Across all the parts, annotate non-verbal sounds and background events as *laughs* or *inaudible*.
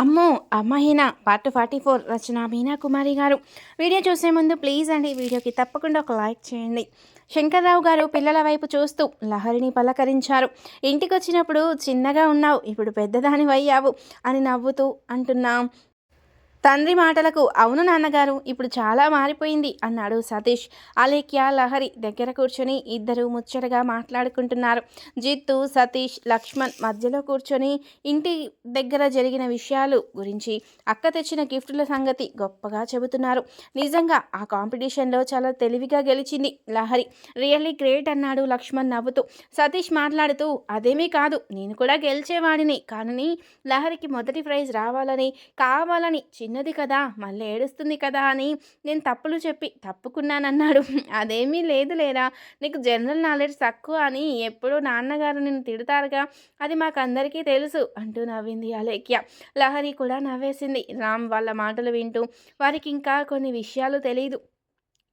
అమ్మో అమ్మాయిన part forty four Rachana Meena Kumari గారు. Video చూసే ముందు ప్లీజ్ అండి వీడియోకి తప్పకుండా ఒక లైక్ చేయండి. శంకర్రావు గారు పిల్లల వైపు చూస్తూ లహరిని పలకరించారు. ఇంటికి వచ్చినప్పుడు చిన్నగా ఉన్నావు ఇప్పుడు పెద్దదాని వయ్యావు అని నవ్వుతూ అంటున్నాం. తండ్రి మాటలకు అవును నాన్నగారు ఇప్పుడు చాలా మారిపోయింది అన్నాడు సతీష్. అలేఖ్య లహరి దగ్గర కూర్చొని ఇద్దరు ముచ్చటగా మాట్లాడుకుంటున్నారు. జిత్తు సతీష్ లక్ష్మణ్ మధ్యలో కూర్చొని ఇంటి దగ్గర జరిగిన విషయాలు గురించి అక్క తెచ్చిన గిఫ్టుల సంగతి గొప్పగా చెబుతున్నారు. నిజంగా ఆ కాంపిటీషన్లో చాలా తెలివిగా గెలిచింది లహరి. రియల్లీ గ్రేట్ అన్నాడు లక్ష్మణ్ నవ్వుతూ. సతీష్ మాట్లాడుతూ అదేమీ కాదు నేను కూడా గెలిచేవాడిని. కానీ లహరికి మొదటి ప్రైజ్ రావాలని కావాలని చిన్న చిన్నది కదా మళ్ళీ ఏడుస్తుంది కదా అని నేను తప్పులు చెప్పి తప్పుకున్నానన్నాడు. *laughs* అదేమీ లేదు లేరా నీకు జనరల్ నాలెడ్జ్ తక్కువ అని ఎప్పుడూ నాన్నగారు నిన్ను తిడతారుగా అది మాకు అందరికీ తెలుసు అంటూ నవ్వింది అలేఖ్య. లహరి కూడా నవ్వేసింది. రామ్ వాళ్ళ మాటలు వింటూ వారికి ఇంకా కొన్ని విషయాలు తెలియదు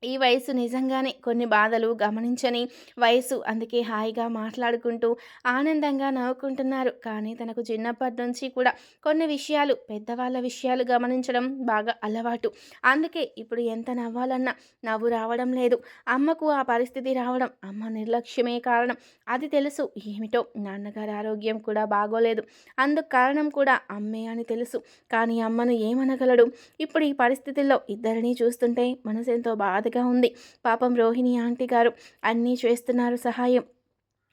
ఈ వయసు నిజంగానే కొన్ని బాధలు గమనించని వయసు అందుకే హాయిగా మాట్లాడుకుంటూ ఆనందంగా నవ్వుకుంటున్నారు. కానీ తనకు చిన్నప్పటి నుంచి కూడా కొన్ని విషయాలు పెద్దవాళ్ళ విషయాలు గమనించడం బాగా అలవాటు. అందుకే ఇప్పుడు ఎంత నవ్వాలన్నా నవ్వు రావడం లేదు. అమ్మకు ఆ పరిస్థితి రావడం అమ్మ నిర్లక్ష్యమే కారణం. అది తెలుసు. ఏమిటో? నాన్నగారి ఆరోగ్యం కూడా బాగోలేదు. అందుకు కారణం కూడా అమ్మే అని తెలుసు. కానీ అమ్మను ఏమనగలడు? ఇప్పుడు ఈ పరిస్థితుల్లో ఇద్దరిని చూస్తుంటే మనసు ఎంతో బాధ బాధగా ఉంది. పాపం రోహిణి ఆంటీ గారు అన్నీ చేస్తున్నారు సహాయం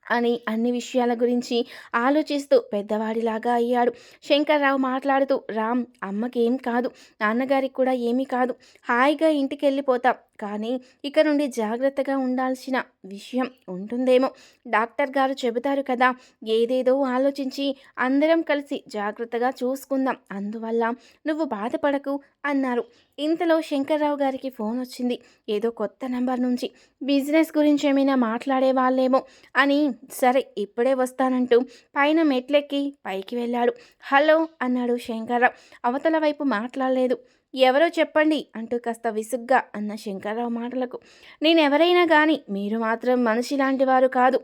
అని అన్ని విషయాల గురించి ఆలోచిస్తూ పెద్దవాడిలాగా అయ్యాడు. శంకర్రావు మాట్లాడుతూ రామ్ అమ్మకి ఏం కాదు. నాన్నగారికి కూడా ఏమీ కాదు. హాయిగా ఇంటికి వెళ్ళిపోతాం కానీ ఇక నుండి జాగ్రత్తగా ఉండాల్సిన విషయం ఉంటుందేమో. డాక్టర్ గారు చెబుతారు కదా ఏదేదో ఆలోచించి అందరం కలిసి జాగ్రత్తగా చూసుకుందాం. అందువల్ల నువ్వు బాధపడకు అన్నారు. ఇంతలో శంకర్రావు గారికి ఫోన్ వచ్చింది. ఏదో కొత్త నెంబర్ నుంచి బిజినెస్ గురించి ఏమైనా మాట్లాడే వాళ్ళేమో అని సరే ఇప్పుడే వస్తానంటూ పైన మెట్లెక్కి పైకి వెళ్ళాడు. హలో అన్నాడు శంకర్రావు. అవతల వైపు మాట్లాడలేదు. ఎవరో చెప్పండి అంటూ కాస్త విసుగ్గా అన్న శంకర్రావు మాటలకు. నేనెవరైనా కానీ మీరు మాత్రం మనిషి లాంటి వారు కాదు.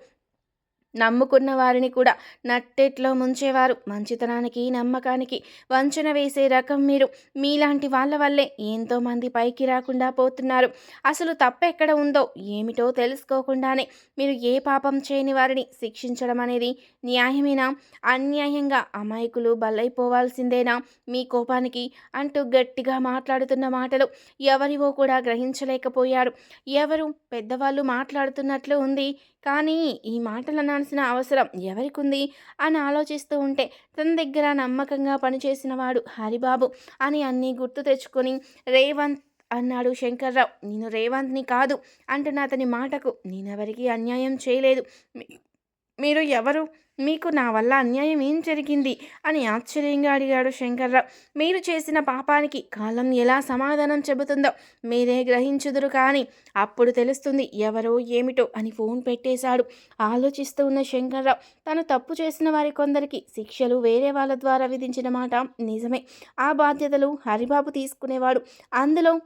నమ్ముకున్న వారిని కూడా నట్టెట్లో ముంచేవారు. మంచితనానికి నమ్మకానికి వంచన వేసే రకం మీరు. మీలాంటి వాళ్ళ వల్లే ఎంతోమంది పైకి రాకుండా పోతున్నారు. అసలు తప్పెక్కడ ఉందో ఏమిటో తెలుసుకోకుండానే మీరు ఏ పాపం చేయని వారిని శిక్షించడం అనేది న్యాయమేనా? అన్యాయంగా అమాయకులు బలైపోవాల్సిందేనా? మీ కోపానికి అంటూ గట్టిగా మాట్లాడుతున్న మాటలు ఎవరివో కూడా గ్రహించలేకపోయారు. ఎవరు? పెద్దవాళ్ళు మాట్లాడుతున్నట్లు ఉంది. కానీ ఈ మాటలు అనాల్సిన అవసరం ఎవరికి ఉంది అని ఆలోచిస్తూ ఉంటే తన దగ్గర నమ్మకంగా పనిచేసిన వాడు హరిబాబు అని అన్నీ గుర్తు తెచ్చుకొని రేవంత్ అన్నాడు శంకర్రావు నేను రేవంత్ని కాదు అంటున్న అతని మాటకు నేనెవరికి అన్యాయం చేయలేదు. మీరు ఎవరు? మీకు నా వల్ల అన్యాయం ఏం జరిగింది? అని ఆశ్చర్యంగా అడిగాడు శంకర్రావు. మీరు చేసిన పాపానికి కాలం ఎలా సమాధానం చెబుతుందో మీరే గ్రహించుదురు కానీ అప్పుడు తెలుస్తుంది ఎవరో ఏమిటో అని ఫోన్ పెట్టేశాడు. ఆలోచిస్తూ ఉన్న శంకర్రావు తను తప్పు చేసిన వారి కొందరికి శిక్షలు వేరే వాళ్ళ ద్వారా విధించిన మాట నిజమే. ఆ బాధ్యతలు హరిబాబు తీసుకునేవాడు. అందులో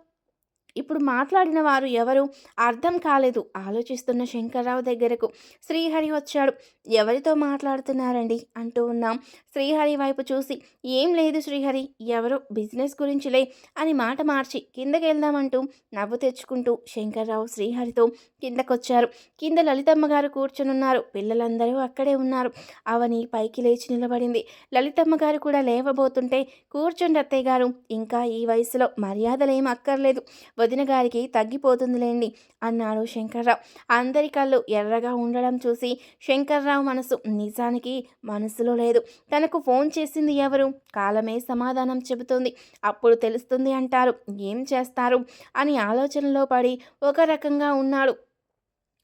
ఇప్పుడు మాట్లాడిన వారు ఎవరు అర్థం కాలేదు. ఆలోచిస్తున్న శంకర్రావు దగ్గరకు శ్రీహరి వచ్చాడు. ఎవరితో మాట్లాడుతున్నారండి? అంటూ ఉన్నాం. శ్రీహరి వైపు చూసి ఏం లేదు శ్రీహరి ఎవరు బిజినెస్ గురించిలే అని మాట మార్చి కిందకెళ్దామంటూ నవ్వు తెచ్చుకుంటూ శంకర్రావు శ్రీహరితో కిందకొచ్చారు. కింద లలితమ్మ గారు కూర్చునున్నారు. పిల్లలందరూ అక్కడే ఉన్నారు. అవని పైకి లేచి నిలబడింది. లలితమ్మ గారు కూడా లేవబోతుంటే కూర్చుండి అత్తయ్య గారు ఇంకా ఈ వయసులో మర్యాదలేం అక్కర్లేదు. వదిన గారికి తగ్గిపోతుందిలేండి అన్నాడు శంకర్రావు. అందరి కళ్ళు ఎర్రగా ఉండడం చూసి శంకర్రావు మనసు నిజానికి మనసులో లేదు. తనకు ఫోన్ చేసింది ఎవరు? కాలమే సమాధానం చెబుతుంది. అప్పుడు తెలుస్తుంది అంటారు. ఏం చేస్తారు? అని ఆలోచనలో పడి ఒక రకంగా ఉన్నాడు.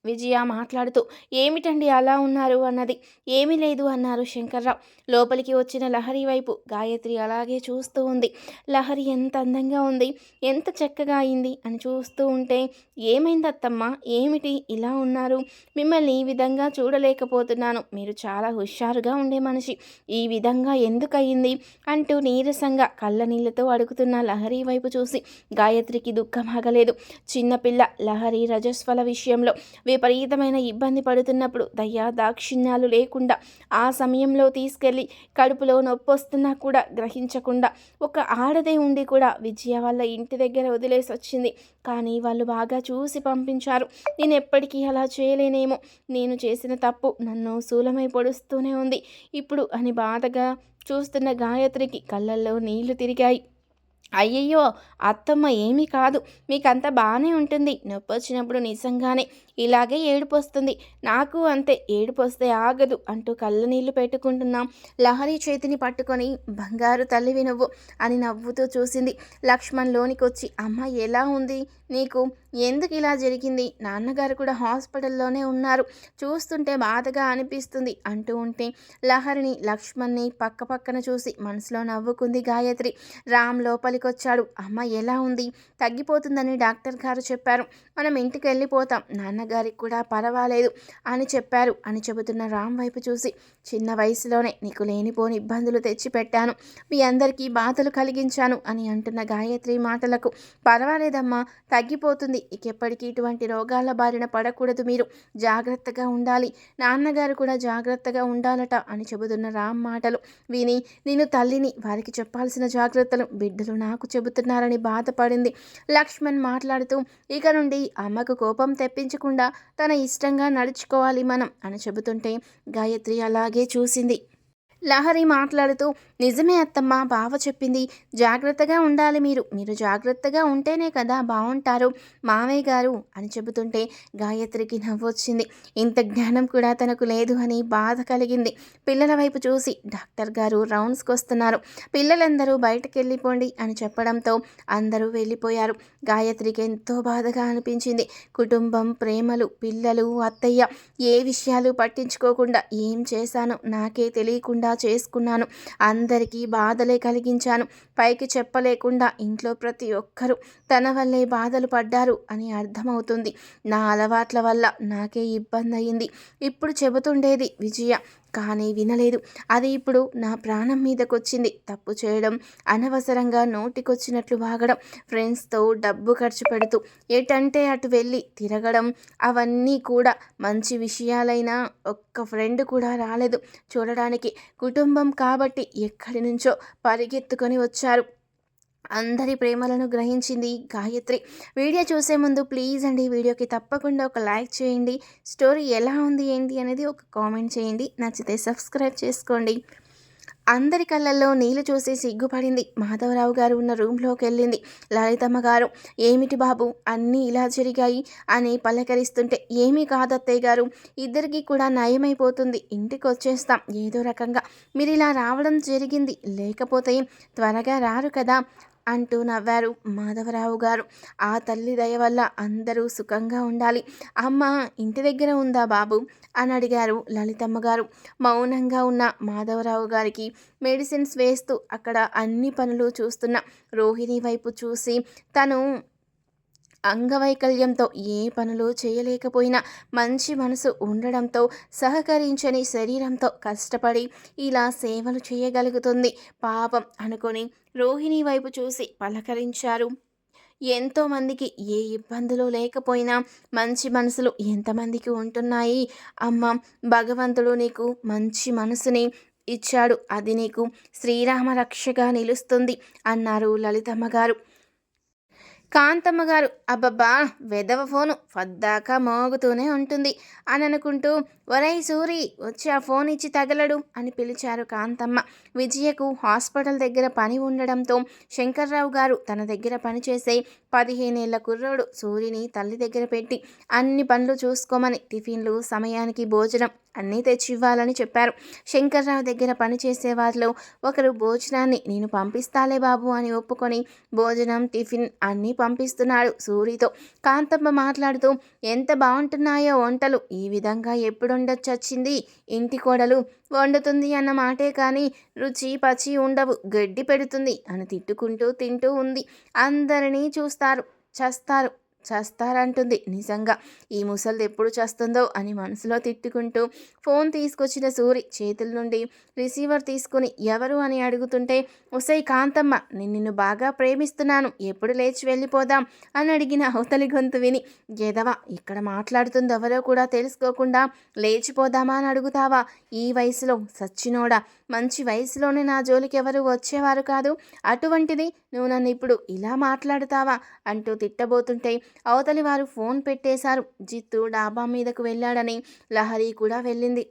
విజయ మాట్లాడుతూ ఏమిటండి అలా ఉన్నారు? అన్నది. ఏమీ లేదు అన్నారు శంకర్రావు. లోపలికి వచ్చిన లహరి వైపు గాయత్రి అలాగే చూస్తూ ఉంది. లహరి ఎంత అందంగా ఉంది ఎంత చక్కగా అయింది అని చూస్తూ ఉంటే ఏమైంది అత్తమ్మ ఏమిటి? ఇలా ఉన్నారు. మిమ్మల్ని ఈ విధంగా చూడలేకపోతున్నాను. మీరు చాలా హుషారుగా ఉండే మనిషి. ఈ విధంగా ఎందుకు అయింది అంటూ నీరసంగా కళ్ళ నీళ్ళతో అడుగుతున్న లహరి వైపు చూసి గాయత్రికి దుఃఖం ఆగలేదు. చిన్నపిల్ల లహరి రజస్వల విషయంలో విపరీతమైన ఇబ్బంది పడుతున్నప్పుడు దయా దాక్షిణ్యాలు లేకుండా ఆ సమయంలో తీసుకెళ్ళి కడుపులో నొప్పి వస్తున్నా కూడా గ్రహించకుండా ఒక ఆడదే ఉండి కూడా విజయ వాళ్ళ ఇంటి దగ్గర వదిలేసి వచ్చింది. కానీ వాళ్ళు బాగా చూసి పంపించారు. నేను ఎప్పటికీ అలా చేయలేనేమో. నేను చేసిన తప్పు నన్ను శూలమై పొడుస్తూనే ఉంది. ఇప్పుడు అని బాధగా చూస్తున్న గాయత్రికి కళ్ళల్లో నీళ్ళు తిరిగాయి. అయ్యయ్యో! అత్తమ్మ ఏమీ కాదు. మీకంతా బాగానే ఉంటుంది. నొప్పి వచ్చినప్పుడు నిజంగానే ఇలాగే ఏడుపు వస్తుంది నాకు అంతే ఏడుపు వస్తే ఆగదు అంటూ కళ్ళ నీళ్ళు పెట్టుకుంటున్నాం. లహరి చేతిని పట్టుకొని బంగారు తల్లివి నువ్వు అని నవ్వుతూ చూసింది. లక్ష్మణ్ లోనికి వచ్చి అమ్మ ఎలా ఉంది? నీకు ఎందుకు ఇలా జరిగింది? నాన్నగారు కూడా హాస్పిటల్లోనే ఉన్నారు. చూస్తుంటే బాధగా అనిపిస్తుంది అంటూ ఉంటే లహరిని లక్ష్మణ్ని పక్క పక్కన చూసి మనసులో నవ్వుకుంది గాయత్రి. రామ్ లోపలికొచ్చాడు. అమ్మ ఎలా ఉంది? తగ్గిపోతుందని డాక్టర్ గారు చెప్పారు. మనం ఇంటికి వెళ్ళిపోతాం నాన్నగారికి కూడా పర్వాలేదు అని చెప్పారు. అని చెబుతున్న రామ్ వైపు చూసి చిన్న వయసులోనే నీకు లేనిపోని ఇబ్బందులు తెచ్చిపెట్టాను. మీ అందరికీ బాధలు కలిగించాను అని అంటున్న గాయత్రి మాటలకు పర్వాలేదమ్మా తగ్గిపోతుంది. ఇకెప్పటికీ ఇటువంటి రోగాల బారిన పడకూడదు మీరు. జాగ్రత్తగా ఉండాలి. నాన్నగారు కూడా జాగ్రత్తగా ఉండాలట అని చెబుతున్న రామ్ మాటలు విని నేను తల్లిని వారికి చెప్పాల్సిన జాగ్రత్తలు బిడ్డలు నాకు చెబుతున్నారని బాధపడింది. లక్ష్మణ్ మాట్లాడుతూ ఇక నుండి అమ్మకు కోపం తెప్పించకుండా తన ఇష్టంగా నడుచుకోవాలి మనం అని చెబుతుంటే గాయత్రి అలాగే చూసింది. లహరి మాట్లాడుతూ నిజమే అత్తమ్మ బావ చెప్పింది. జాగ్రత్తగా ఉండాలి మీరు. మీరు జాగ్రత్తగా ఉంటేనే కదా బాగుంటారు మావయ్య గారు అని చెబుతుంటే గాయత్రికి నవ్వొచ్చింది. ఇంత జ్ఞానం కూడా తనకు లేదు అని బాధ కలిగింది. పిల్లల వైపు చూసి డాక్టర్ గారు రౌండ్స్కి వస్తున్నారు పిల్లలందరూ బయటకు వెళ్ళిపోండి అని చెప్పడంతో అందరూ వెళ్ళిపోయారు. గాయత్రికి ఎంతో బాధగా అనిపించింది. కుటుంబం ప్రేమలు పిల్లలు అత్తయ్య ఏ విషయాలు పట్టించుకోకుండా ఏం చేశానో నాకే తెలియకుండా చేసుకున్నాను. అందరికీ బాధలే కలిగించాను. పైకి చెప్పలేకుండా ఇంట్లో ప్రతి ఒక్కరూ తన వల్లే బాధలు పడ్డారు అని అర్థమవుతుంది. నా అలవాట్ల వల్ల నాకే ఇబ్బంది అయింది ఇప్పుడు చెబుతుండేది విజయ కానీ వినలేదు. అది ఇప్పుడు నా ప్రాణం మీదకొచ్చింది. తప్పు చేయడం అనవసరంగా నోటికొచ్చినట్లు వాగడం ఫ్రెండ్స్తో డబ్బు ఖర్చు పెడుతూ ఎటంటే అటు వెళ్ళి తిరగడం అవన్నీ కూడా మంచి విషయాలైనా ఒక్క ఫ్రెండ్ కూడా రాలేదు. చూడడానికి కుటుంబం కాబట్టి ఎక్కడి నుంచో పరిగెత్తుకొని వచ్చారు. అందరి ప్రేమలను గ్రహించింది గాయత్రి. వీడియో చూసే ముందు ప్లీజ్ అండి వీడియోకి తప్పకుండా ఒక లైక్ చేయండి. స్టోరీ ఎలా ఉంది ఏంటి అనేది ఒక కామెంట్ చేయండి. నచ్చితే సబ్స్క్రైబ్ చేసుకోండి. అందరి కళ్ళల్లో నీళ్ళు చూసి సిగ్గుపడింది. మాధవరావు గారు ఉన్న రూమ్లోకి వెళ్ళింది. లలితమ్మ గారు ఏమిటి బాబు అన్నీ ఇలా జరిగాయి? అని పలకరిస్తుంటే ఏమీ కాదత్తయ్య గారు ఇద్దరికి కూడా నయమైపోతుంది. ఇంటికి వచ్చేస్తాం. ఏదో రకంగా మీరు ఇలా రావడం జరిగింది. లేకపోతే త్వరగా రారు కదా. అంటూ నవ్వారు మాధవరావు గారు. ఆ తల్లి దయ వల్ల అందరూ సుఖంగా ఉండాలి. అమ్మ ఇంటి దగ్గర ఉందా బాబు? అని అడిగారు లలితమ్మ గారు. మౌనంగా ఉన్న మాధవరావు గారికి మెడిసిన్స్ వేస్తూ అక్కడ అన్ని పనులు చూస్తున్న రోహిణి వైపు చూసి తను అంగవైకల్యంతో ఏ పనులు చేయలేకపోయినా మంచి మనసు ఉండడంతో సహకరించని శరీరంతో కష్టపడి ఇలా సేవలు చేయగలుగుతుంది. పాపం అనుకొని రోహిణి వైపు చూసి పలకరించారు. ఎంతోమందికి ఏ ఇబ్బందులు లేకపోయినా మంచి మనసులు ఎంతమందికి ఉంటున్నాయి? అమ్మ భగవంతుడు నీకు మంచి మనసుని ఇచ్చాడు. అది నీకు శ్రీరామ రక్షగా నిలుస్తుంది అన్నారు లలితమ్మ గారు. కాంతమ్మ గారు అబ్బబ్బా వెదవ ఫోను పద్దాకా మోగుతూనే ఉంటుంది అని అనుకుంటూ ఒరై సూరి వచ్చి ఆ ఫోన్ ఇచ్చి తగలడు అని పిలిచారు కాంతమ్మ. విజయకు హాస్పిటల్ దగ్గర పని ఉండడంతో శంకర్రావు గారు తన దగ్గర పనిచేసే పదిహేనేళ్ళ కుర్రోడు సూరిని తల్లి దగ్గర పెట్టి అన్ని పనులు చూసుకోమని టిఫిన్లు సమయానికి భోజనం అన్నీ తెచ్చి ఇవ్వాలని చెప్పారు. శంకర్రావు దగ్గర పనిచేసే వారిలో ఒకరు భోజనాన్ని నేను పంపిస్తాలే బాబు అని ఒప్పుకొని భోజనం టిఫిన్ అన్నీ పంపిస్తున్నాడు సూరితో. కాంతమ్మ మాట్లాడుతూ ఎంత బాగుంటున్నాయో వంటలు. ఈ విధంగా ఎప్పుడుండొచ్చు వచ్చింది ఇంటి కోడలు వండుతుంది అన్న మాటే కానీ రుచి పచి ఉండవు. గడ్డి పెడుతుంది అని తిట్టుకుంటూ తింటూ ఉంది. అందరినీ చూస్తారు చస్తారు. చస్తారంటుంది. నిజంగా ఈ ముసలిది ఎప్పుడు చస్తుందో అని మనసులో తిట్టుకుంటూ ఫోన్ తీసుకొచ్చిన సూరి చేతుల నుండి రిసీవర్ తీసుకుని ఎవరు? అని అడుగుతుంటే ఒసై కాంతమ్మ నేను నిన్ను బాగా ప్రేమిస్తున్నాను. ఎప్పుడు లేచి వెళ్ళిపోదాం? అని అడిగిన అవతలి గొంతు విని గెదవా ఇక్కడ మాట్లాడుతుంది ఎవరో కూడా తెలుసుకోకుండా లేచిపోదామా? అని అడుగుతావా? ఈ వయసులో సచ్చినోడా మంచి వయసులోనే నా జోలికి ఎవరు వచ్చేవారు కాదు. అటువంటిది నువ్వు నన్ను ఇప్పుడు ఇలా మాట్లాడుతావా? అంటూ తిట్టబోతుంటే అవతలి వారు ఫోన్ పెట్టేశారు. జిత్తు డాబా మీదకు వెళ్ళాడని లహరి కూడా వెళ్ళింది.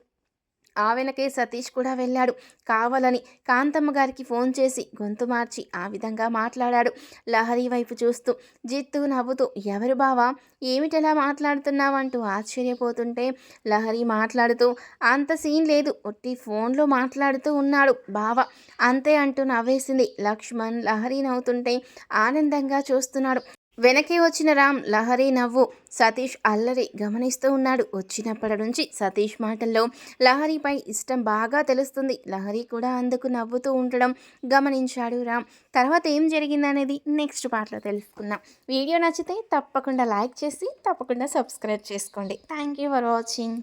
ఆ వెనకే సతీష్ కూడా వెళ్ళాడు. కావాలని కాంతమ్మ గారికి ఫోన్ చేసి గొంతు మార్చి ఆ విధంగా మాట్లాడాడు. లహరి వైపు చూస్తూ జిత్తు నవ్వుతూ ఎవరు బావా? ఏమిటలా మాట్లాడుతున్నావు? అంటూ ఆశ్చర్యపోతుంటే లహరి మాట్లాడుతూ అంత సీన్ లేదు. ఒట్టి ఫోన్లో మాట్లాడుతూ ఉన్నాడు బావ. అంతే అంటూ నవ్వేసింది లక్ష్మణ్. లహరి నవ్వుతుంటే ఆనందంగా చూస్తున్నాడు. వెనకే వచ్చిన రామ్ లహరి నవ్వు సతీష్ అల్లరి గమనిస్తూ ఉన్నాడు. వచ్చినప్పటి నుంచి సతీష్ మాటల్లో లహరిపై ఇష్టం బాగా తెలుస్తుంది. లహరి కూడా అందుకు నవ్వుతూ ఉండడం గమనించాడు రామ్. తర్వాత ఏం జరిగిందనేది నెక్స్ట్ పాటలో తెలుసుకుందాం. వీడియో నచ్చితే తప్పకుండా లైక్ చేసి తప్పకుండా సబ్స్క్రైబ్ చేసుకోండి. Thank you for watching.